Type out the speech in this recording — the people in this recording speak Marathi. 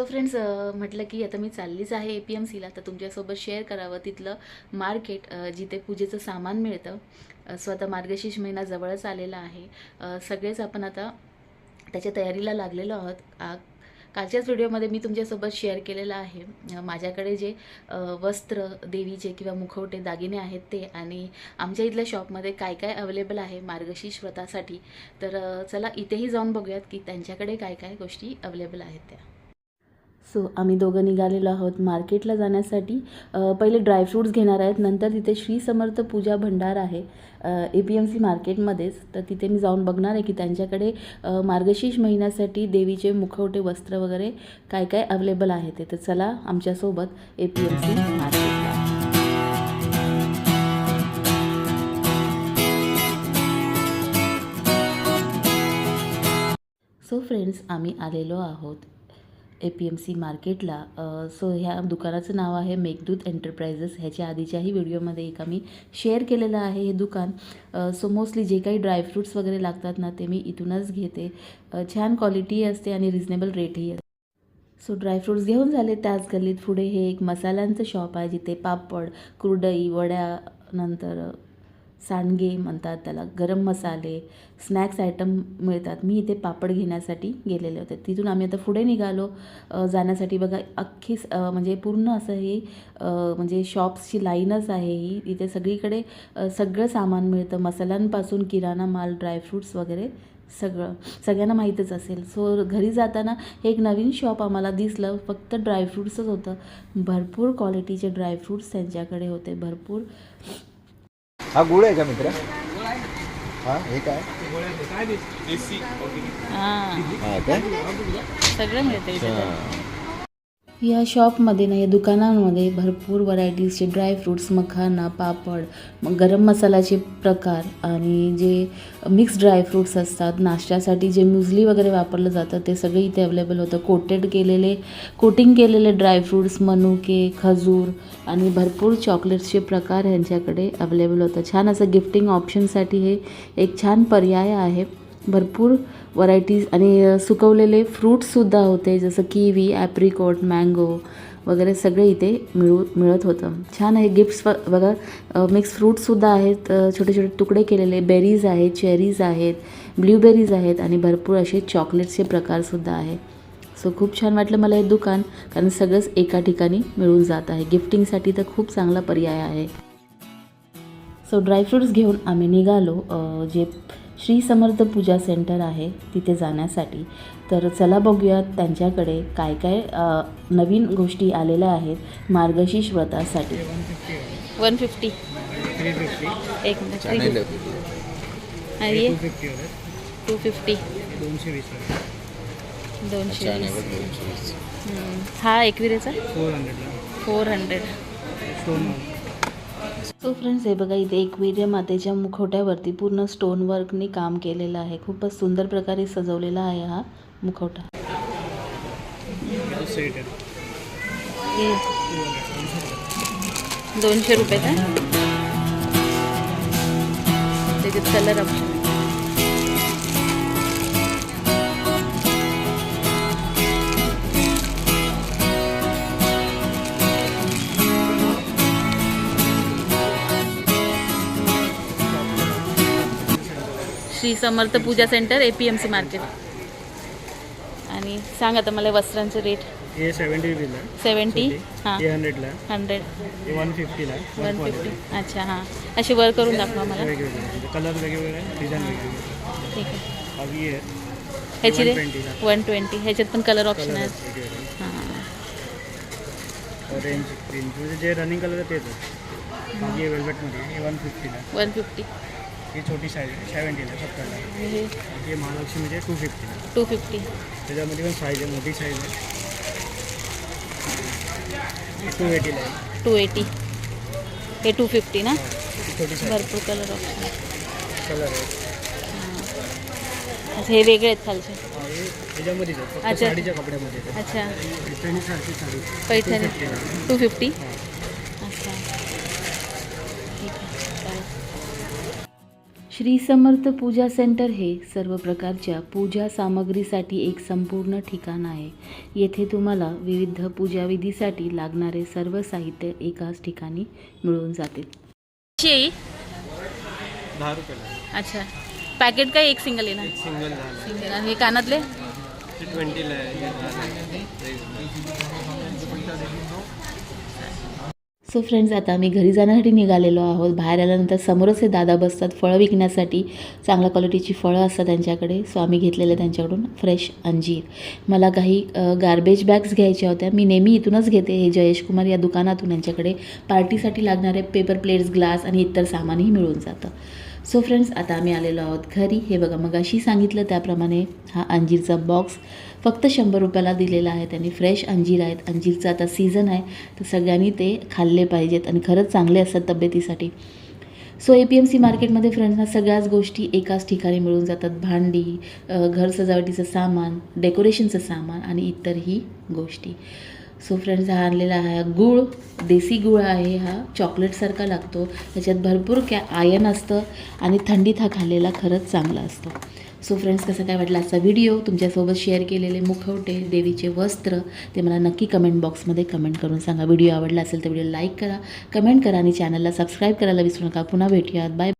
सो फ्रेंड्स म्हटलं की आता मी चाललीच आहे ए पी एम सीला तर तुमच्यासोबत शेअर करावं तिथलं मार्केट जिथे पूजेचं सामान मिळतं. सो आता मार्गशीर्ष महिना जवळच आलेला आहे. सगळेच आपण आता त्याच्या तयारीला लागलेलो आहोत. आ, कालच्याच व्हिडिओमध्ये मी तुमच्यासोबत शेअर केलेलं आहे. माझ्याकडे जे वस्त्र देवीचे किंवा मुखवटे दागिने आहेत ते आणि आमच्या इथल्या शॉपमध्ये काय काय अवेलेबल आहे मार्गशीर्ष व्रतासाठी तर चला इथेही जाऊन बघूयात की त्यांच्याकडे काय काय गोष्टी अवेलेबल आहेत त्या. सो आम्ही दोघं निघालेलो आहोत मार्केटला जाण्यासाठी. पहिले ड्रायफ्रूट्स घेणार आहेत. नंतर तिथे श्री समर्थ पूजा भंडार आहे ए पी एम सी मार्केटमध्येच. तर तिथे मी जाऊन बघणार आहे की त्यांच्याकडे मार्गशीर्ष महिन्यासाठी देवीचे मुखवटे वस्त्र वगैरे काय काय अवेलेबल आहे ते. तर चला आमच्यासोबत ए पी एम सी मार्केटला. सो फ्रेंड्स आम्ही आलेलो आहोत. ए पी एम सी मार्केटला सो ह्या दुकानाचं नाव आहे मेघदूत एंटरप्राइजेस ह्याच्या आधीच्याही व्हिडिओमध्ये एक आम्ही शेअर केलेलं आहे हे दुकान. सो मोस्टली जे काही ड्रायफ्रूट्स वगैरे लागतात ना ते मी इथूनच घेते. छान क्वालिटी असते आणि रिजनेबल रेटही असते. सो ड्रायफ्रूट्स घेऊन झाले त्याच गल्लीत. पुढे हे एक मसाल्यांचं शॉप आहे जिथे पापड कुरडई वड्या नंतर सांडगे म्हणतात त्याला गरम मसाले स्नॅक्स आयटम मिळतात. मी इथे पापड घेण्यासाठी गेलेले होते. तिथून आम्ही आता पुढे निघालो. जाण्यासाठी बघा अख्खी म्हणजे पूर्ण असं हे म्हणजे शॉप्सची लाईनच आहे ही. इथे सगळीकडे सगळं सामान मिळतं. मसाल्यांपासून किराणा माल ड्रायफ्रूट्स वगैरे सगळं. सगळ्यांना माहीतच असेल. सो घरी जाताना हे एक नवीन शॉप आम्हाला दिसलं. फक्त ड्रायफ्रूट्सच होतं. भरपूर क्वालिटीचे ड्रायफ्रूट्स त्यांच्याकडे होते. भरपूर हा गुळ आहे का मित्र? हा हे काय? हा. काय? सगळं मिळतं या शॉपमध्ये ना या दुकानांमध्ये भरपूर व्हरायटीजचे ड्रायफ्रूट्स मखाना पापड मग गरम मसाल्याचे प्रकार आणि जे मिक्स ड्रायफ्रूट्स असतात नाश्त्यासाठी जे म्युझली वगैरे वापरलं जातं ते सगळे इथे अवेलेबल होतं. कोटेड केलेले कोटिंग केलेले ड्रायफ्रूट्स मनुके खजूर आणि भरपूर चॉकलेट्सचे प्रकार ह्यांच्याकडे अवेलेबल होतं. छान असं गिफ्टिंग ऑप्शनसाठी हे एक छान पर्याय आहे. भरपूर व्हरायटीज आणि सुकवलेले फ्रूट्ससुद्धा होते जसं किवी ॲप्रिकॉट मँगो वगैरे सगळे इथे मिळू मिळत होतं. छान आहे गिफ्ट्स बघा मिक्स फ्रूट्ससुद्धा आहेत छोटे छोटे तुकडे केलेले बेरीज आहेत चेरीज आहेत ब्ल्यूबेरीज आहेत आणि भरपूर असे चॉकलेट्सचे प्रकारसुद्धा आहे. सो खूप छान वाटलं मला हे दुकान कारण सगळंच एका ठिकाणी मिळून जात आहे. गिफ्टिंगसाठी तर खूप चांगला पर्याय आहे. सो ड्रायफ्रूट्स घेऊन आम्ही निघालो जे श्री समर्थ पूजा सेंटर आहे तिथे जाण्यासाठी. तर चला बघूया त्यांच्याकडे काय काय नवीन गोष्टी आलेल्या आहेत मार्गशीर्ष व्रतासाठी वन फिफ्टी. एक टू फिफ्टी दोनशे. हा एकविरेचा? Four हंड्रेडला. Four hundred. So friends हे बघा इथे एकविर्य मातेच्या मुखवट्यावरती पूर्ण स्टोन वर्कनी काम केलेलं आहे. खूपच सुंदर प्रकारे सजवलेला आहे हा मुखवटा. दोनशे रुपये का त्याच्यात colour option Shri Samarth Pooja centre A P M C market. आणि सांग आता मला वस्त्रांचे रेट हे सेवन्टी रुपीजला सेवन्टी हां. हे हंड्रेडला हंड्रेड हे वन फिफ्टीला वन फिफ्टी अच्छा हां. अशी वर करून दाखवा मला. वेगवेगळे. कलर वेगवेगळे डिझाईन वेगवेगळे. ठीक आहे. हवी आहे ह्याची रे? 120 ला. वन ट्वेंटी ह्याच्यात पण कलर ऑप्शन आहेत. हां. ऑरेंज ग्रीन म्हणजे जे रनिंग कलर आहे तेच. आहे बाकी वेल्वेटमध्ये वन फिफ्टीला वन फिफ्टी ही छोटी साईज आहे सेवन्टीला सत्तरला हे। हे महालक्ष्मीचे टू फिफ्टीला टू फिफ्टी त्याच्यामध्ये पण साईज आहे मोठी साईज आहे टू एटीला आहे टू एटी हे टू फिफ्टी ना? ही छोटी साईज भरपूर कलर ऑप्शन कलर आहे अच्छा हे वेगळे आहेत खालचे। हा, हे त्याच्यामध्येच आहे फक्त अच्छा. साडीच्या कपड्यामध्ये अच्छा। पैठणी सारखी साडी। पैठणी। 250 टू फिफ्टी हा. श्री समर्थ पूजा सेंटर हे सर्व प्रकारच्या पूजा सामग्रीसाठी एक संपूर्ण ठिकाण आहे. येथे तुम्हाला विविध पूजाविधीसाठी लागणारे सर्व साहित्य एकाच ठिकाणी मिळून जाते अच्छा. पॅकेट काय एक सिंगल येणार सिंगल झालं सिंगल आणि हे कानातले? ते ट्वेंटीला आहे सो फ्रेंड्स आता आम्ही घरी जाण्यासाठी निघालेलो आहोत. बाहेर आल्यानंतर समोरच हे दादा बसतात फळं विकण्यासाठी. चांगल्या क्वालिटीची फळं असतात त्यांच्याकडे. सो आम्ही घेतलेले त्यांच्याकडून फ्रेश अंजीर. मला काही गार्बेज बॅग्स घ्यायच्या होत्या. मी नेहमी इथूनच घेते हे जयेश कुमार या दुकानातून यांच्याकडे. पार्टीसाठी लागणारे पेपर प्लेट्स ग्लास आणि इतर सामानही मिळून जातं. सो फ्रेंड्स आता आम्ही आलेलो आहोत घरी. हे बघा मग अशी सांगितलं त्याप्रमाणे हा अंजीरचा बॉक्स फक्त शंभर रुपयाला दिलेला आहे. त्यांनी फ्रेश अंजीर आहेत. अंजीरचं आता सीझन आहे. तर सगळ्यांनी ते खाल्ले पाहिजेत आणि खरंच चांगले असतात तब्येतीसाठी. So A P M C मार्केटमध्ये फ्रेंड्सना सगळ्याच गोष्टी एकाच ठिकाणी मिळून जातात. भांडी घर सजावटीचं सामान डेकोरेशनचं सामान आणि इतरही गोष्टी. सो फ्रेंड्स हा आणलेला आहे. गूळ देसी गूळ आहे हा. चॉकलेटसारखा लागतो. त्याच्यात भरपूर कॅ आयन असतं आणि थंडीत हा खाल्लेला खरंच चांगला असतो. सो फ्रेंड्स कसं काय वाटलं आजचा व्हिडिओ? तुमच्यासोबत शेअर केलेले मुखवटे देवीचे वस्त्र ते मला नक्की कमेंट बॉक्समध्ये कमेंट करून सांगा. व्हिडिओ आवडला असेल तर व्हिडिओ लाईक करा कमेंट करा आणि चॅनलला सबस्क्राईब करायला विसरू नका. पुन्हा भेटूयात. बाय.